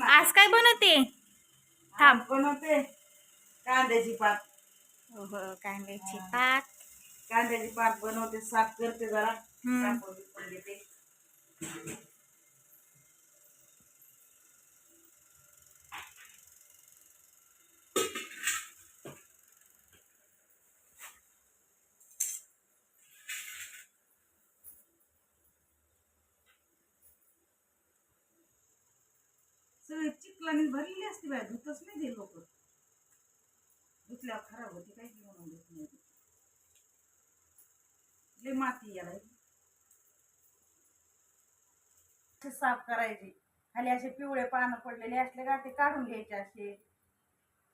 आज काय बनवते? थांब. बनवते कांद्याची पात. हो कांद्याची पात. कांद्याची पात बनवते साफ करते जरा. हम्म. घेते. सगळी चिखलाने भरलेली असते बाय धुतच नाही ते लोक. धुतल्यावर खराब होते काही म्हणून धुत नाही लय माती याला असे साफ करायचे. खाली असे पिवळे पानं पडलेले असले का ते काढून घ्यायचे असे.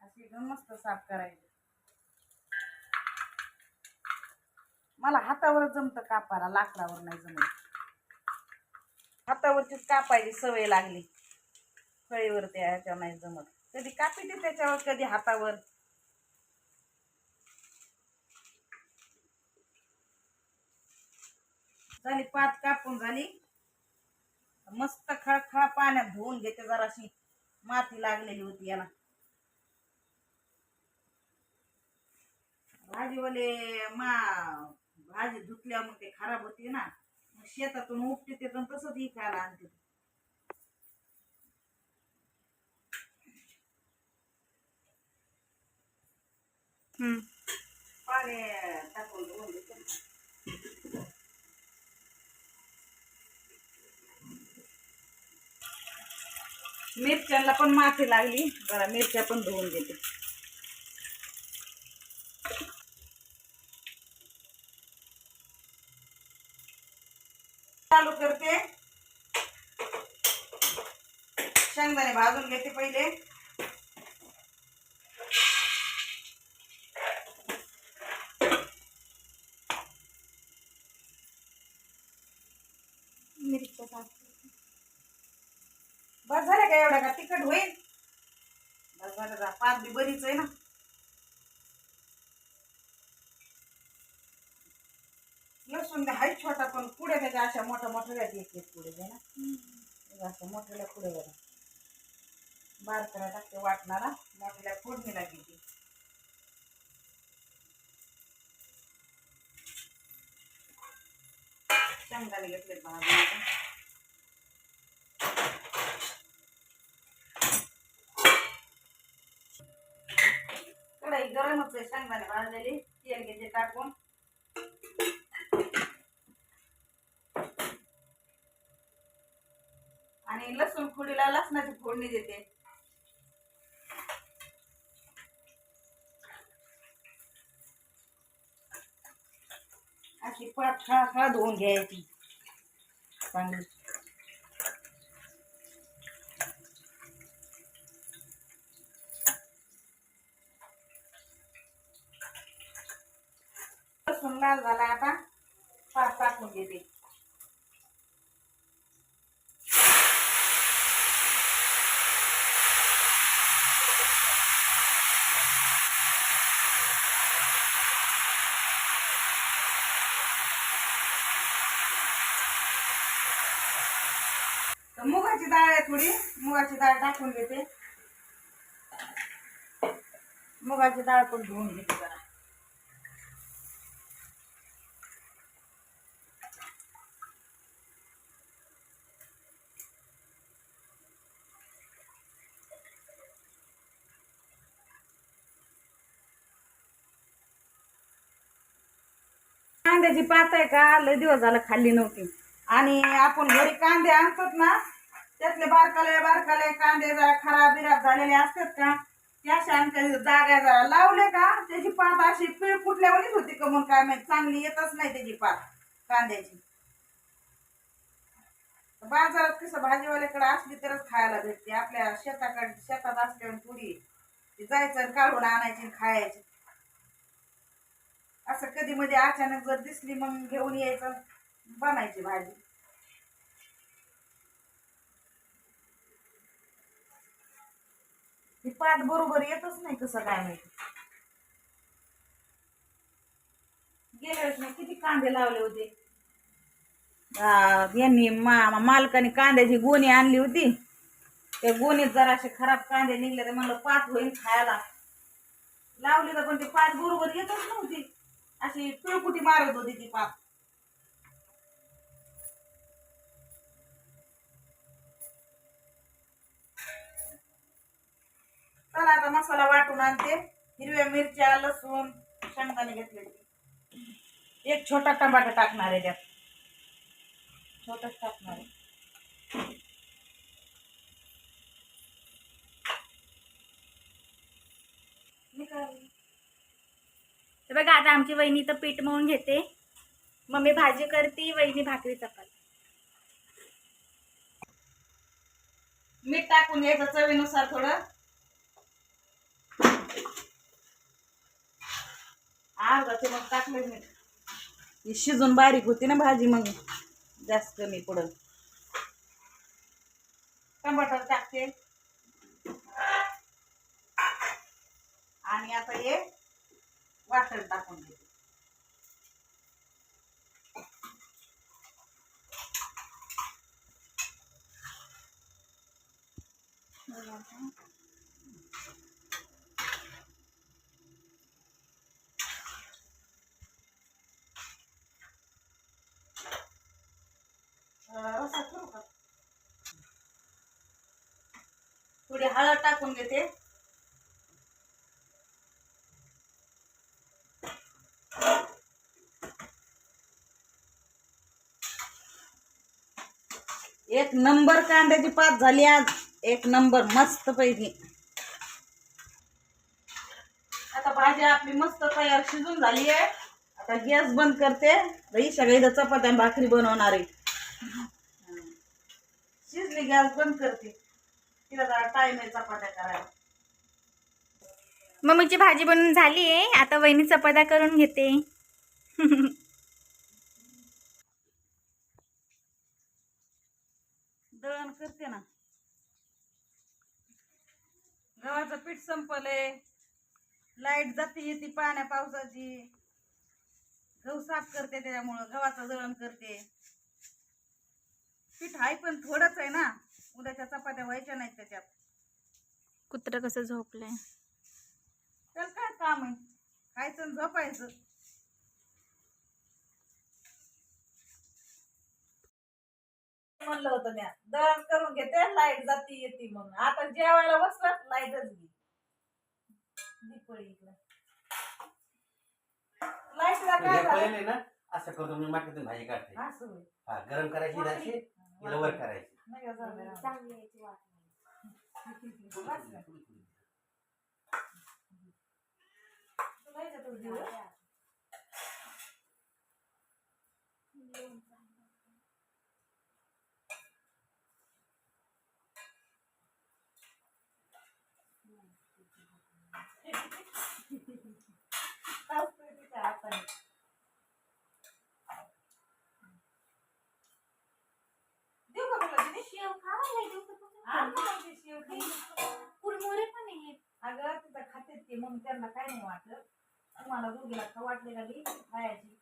असे एकदम मस्त साफ करायचे. मला हातावर जमतं कापायला लाकडावर नाही जमत. हातावरचीच कापायची सवय लागली. फळीवर त्या ह्याच्यावर नाही जमत. कधी कापीते त्याच्यावर कधी हातावर. झाली पात कापून झाली. मस्त खळखळा पाण्यात धुवून घेते जराशी. माती लागलेली होती याला. भाजीवाले मा भाजी धुतल्या मग ते खराब होती ना. मग शेतातून उपटे ते पण तसंच इकायला आणते धुवून घेते मिरच्यांना पण माती लागली जरा मिरच्या पण धुवून घेते चालू करते शेंगदाणे भाजून घेते पहिले तिखट होईल. का पाच बी बरीच आहे ना. लसूण द्या हाय छोटा पण पुढे त्याच्या अशा मोठ्या मोठ्या एक पुढे दे ना. असं मोठ्याला पुढे बघा. बारकाला टाकते वाटणारा मोठ्याला फोडणीला घेते शेंगदाणे घेतले भाजून आता. कढई गरमच भाजलेली तेल घेते टाकून. आणि लसूण फोडीला लसणाची फोडणी देते. अशी पात खळा खळा धुवून घ्यायची. चांगली लसूण लाल झाला आता. पाच टाकून देते मुगाची डाळ आहे थोडी. मुगाची डाळ टाकून घेते. मुगाची डाळ पण धुवून घेते. कांद्याची पात आहे का? लय दिवस झालं खाल्ली नव्हती. आणि आपण घरी कांदे आणतात ना त्यातले बारकाले बारकाले कांदे जरा खराब बिराब झालेले असतात का? त्या आमच्या जाग्या जरा लावले का? त्याची पात अशी पिळ फुटल्यावरच होती का काय माहिती? चांगली येतच नाही त्याची पात कांद्याची. बाजारात कसं भाजीवाल्याकडे असली तरच खायला भेटते. आपल्या शेताकडे शेतात असल्यावर थोडी ती जायचं काढून आणायची आणि खायची. असं कधी मध्ये अचानक जर दिसली मग घेऊन यायचं बनायची भाजी. ती पात बरोबर येतच नाही कसं काय माहिती. गेल्याच नाही किती कांदे लावले होते. यांनी मा मालकाने कांद्याची गोणी आणली होती. ते गोणीत जराशे असे खराब कांदे निघले तर म्हणलं पाच होईल खायला. लावली तर पण ते पाच बरोबर येतच नव्हते. अशी पिळकुटी मारत होती ती पाप. चला आता मसाला वाटून आणते. हिरव्या मिरच्या लसूण शेंगदाणे घेतले एक छोटा टमाटा टाकणार आहे त्यात. छोटाच टाकणार आहे. मी तर बघा आता आमची वहिनी तर पीठ मळून घेते. मम्मी भाजी करते वहिनी भाकरी चपाती. मीठ टाकून घ्यायचं चवीनुसार थोडं. अर्धा चमच टाकलं मीठ. ही शिजून बारीक होती ना भाजी मग जास्त कमी पडल टमाटर टाकते. आणि आता हे वाटण टाकून देते. थोडी हळद टाकून घेते एक नंबर कांद्याची पात झाली आज. एक नंबर मस्त पैकी. आता भाजी आपली मस्त तयार शिजून झाली आहे. आता गॅस बंद करते. ही सगळी चपात्या आणि भाकरी बनवणार आहे. शिजली गॅस बंद करते. तिला जरा टाइम आहे चपात्या करायला. मम्मीची भाजी बनवून झाली आहे. आता वहिनी चपात्या करून घेते. दळण करते ना. गव्हाचं पीठ संपलंय. लाइट जाते येते पाण्या पावसाची. गहू साफ करते त्याच्यामुळं गव्हाचं दळण करते. पीठ आहे पण थोडंच आहे ना. उद्याच्या चपात्या व्हायच्या नाहीत त्याच्यात. कुत्र कसं झोपलंय? त्याला काय काम आहे? खायचं झोपायचं. म्हणलं होतं म्या. दळण करून घेते लाइट जाती येते मग आता जेवायला बसलात लाईटच लाईटला काय हे झालं? पहिले ना असं करतो मी मातीतून भाजी काढते. असं होय. हा गरम करायची वर करायची. नाही का झालं. तुला? असतंय तिच्या हाताने. देऊ का तुला दिदी? आण ना मग ती शेव खाई. कुरमुरे पण आहेत अगं तिथं खातेत ते म्हणून त्यांना काय नाही वाटत तुम्हाला दोघीला खा वाटले का ती खायची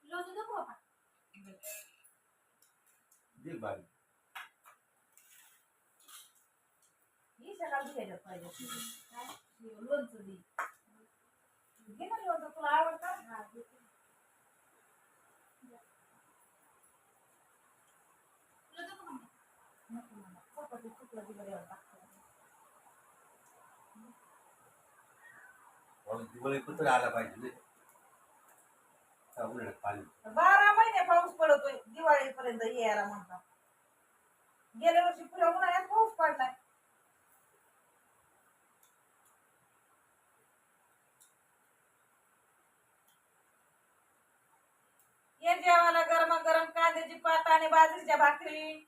दे बाई. ही सकाळ घ्यायच्यात पाहिजे. काय? लोणचं दे. घे ना लोणचं तुला आवडतं? नको मला. चपाती चुकलं की बरं टाकतो. दिवाळी कुत्र आला पाहिजे नाही का? उन्हाळ्यात पाणी. बारा महिने पाऊस पडतोय दिवाळीपर्यंत यायला म्हणतात. गेल्या वर्षी पुऱ्या उन्हाळ्यात पाऊस पडलाय. ये जेवायला गरम गरम कांद्याची पात आणि बाजरीच्या भाकरी.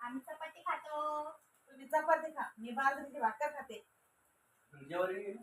आम्ही चपाती खातो. तुम्ही चपाती खा मी बाजरीची भाकर खाते. जेवण येईल ना?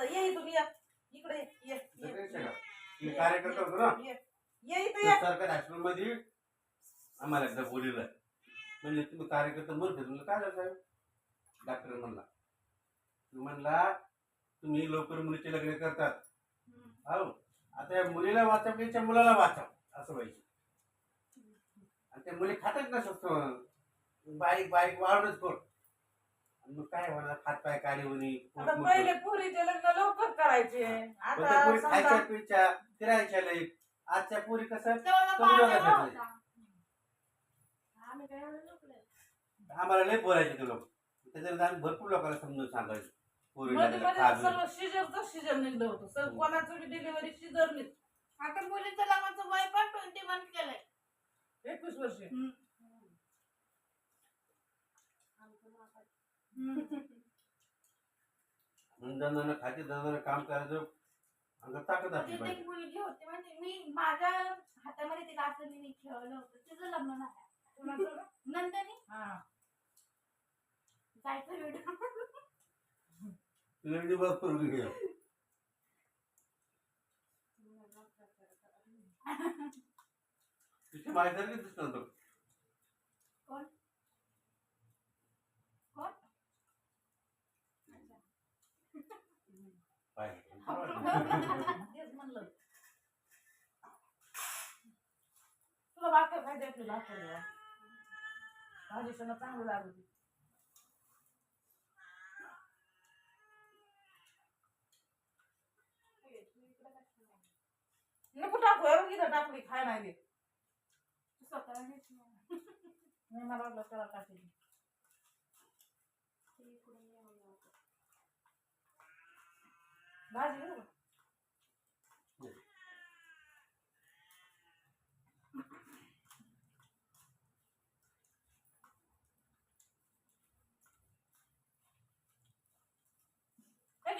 वाटतं ये इथून ये. इकडे ये, ये. मी कार्यकर्ता होतो ना. ये. ये इथं ये. सरकारी हॉस्पिटलमध्ये आम्हाला एकदा बोलिलं म्हणजे तुम्ही कार्यकर्ता म्हणते म्हणलं काय झालं साहेब? डॉक्टर म्हणला तो म्हणला तुम्ही लवकर मुलीचे लग्न करतात. हो आता या मुलीला वाचा त्याच्या मुलाला वाचा असं पाहिजे आणि त्या मुली खातच नसत बारीक बारीक वाढच कोण आणि मग काय होणार? हात पाय काढे होणी आता पहिले पुरीचे लग्न लवकर करायचे. आता पुरी समजा खायच्या पिच्या फिरायच्या लई. आजच्या पुरी कसं? तेव्हा कमी पाणी वेळात नव्हता. घेतलंय. आम्ही काय एवढं लोकलंय. आम्हाला लय बोलायचे ते लोक. त्याच्यानंतर आम्ही भरपूर लोकांना समजून सांगायचो. पोरीला मध्ये मध्ये खाजून. सगळं शिजरचं शिजर निघलं होतं. सगळं कोणाचं बी डिलिव्हरी शिजर निघ. आता मुलीचं लग्नाचं वय पण ट्वेंटी वन केलंय. एकवीस वर्ष. हम्म. दंदानं खाते दंदानं काम करायचं अंगात ताकद असली तिथे पाहिजे एक मुलगी होती म्हणजे मी माझ्या हातामध्ये तिला असं मी खेळलं होतं. तिचं लग्न झालं. कुणाचं? नंतरनी हा. जायचं व्हिडिओ लेडी भरपूर घे तिची माहिती दिसत नव्हतं कोण कोण पाहिजे तेच म्हणलं तुला भाकर खायची आपली भाकर द्या. भाजी चांगलं होती. नको टाकू बघ इथं टाकली खाय नाही तू नाही. नाही मला वाटलं त्याला टाकेल ते इकडून येऊन जातं. भाजी घेऊ का? हे घे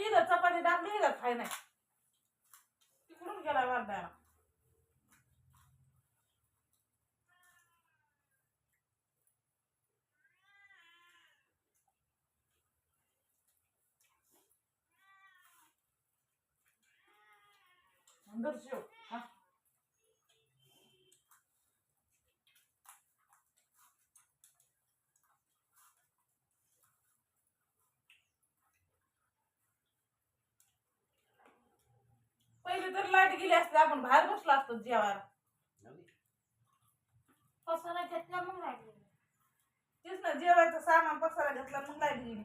इथं चपाती टाकली इथं खाय नाही. तिकडून गेला वारदारा अंदर शेव हा. तर लाइट गेली असते आपण बाहेर बसलो असतो जेवायला. पसारा घेतला मग लागले तेच ना जेवायचं सामान पसारा घेतला मग लाइट गेली.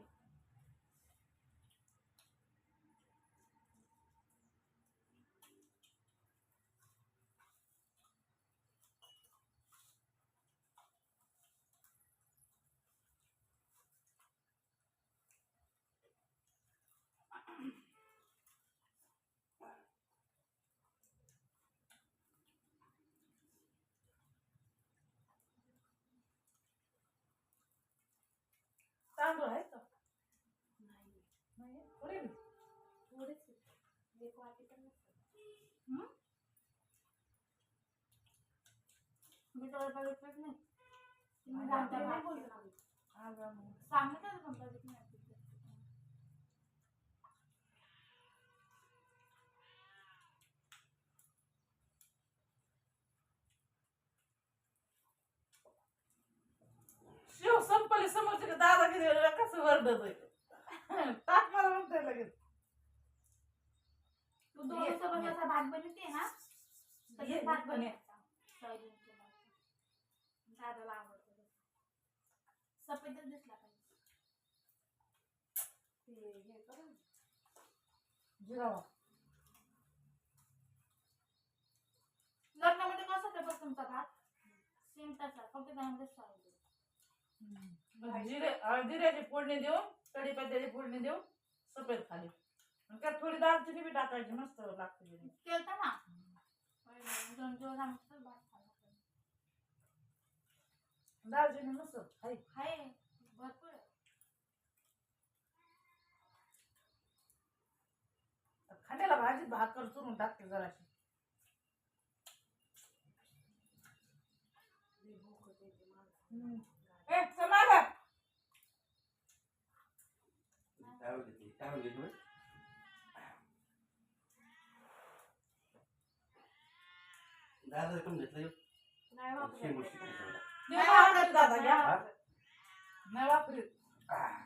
तांदूळ आहे का? नाही बी. थोडेच नाही. सांगितलं पण बघितलं नाही. तिथे. शिव संपली समोरचे दादा किती कसं वरडत टाक मला म्हणतोय लगेच तू सोबत भात बनवते ना भात. बनवायचा. दादाला आवडतो. सफेदच दिसला पाहिजे ते हे कर ना. जिरावा लग्नामध्ये कसा करतो तुमचा भात सेम तसा फक्त त्यामध्ये जिरे जिऱ्याची फोडणी देऊ कढीपत्त्याची फोडणी देऊ सफेद खाली. आणि त्यात थोडी दालचिनी बी टाकायची मस्त लागते केलता ना? दोन दालचिनी मस्त खाई आहे भरपूर आहे. खाण्याला भाजीत भाकर चुरून टाकते जराशी. हम्म. ए, समाज घेते टाळून घेते बरं. दादा कमी घेतलं? नाही वापरत. शेंबूड शिकायचं मला. नाही वापरत दादा घ्या हा? नाही वापरत नवीन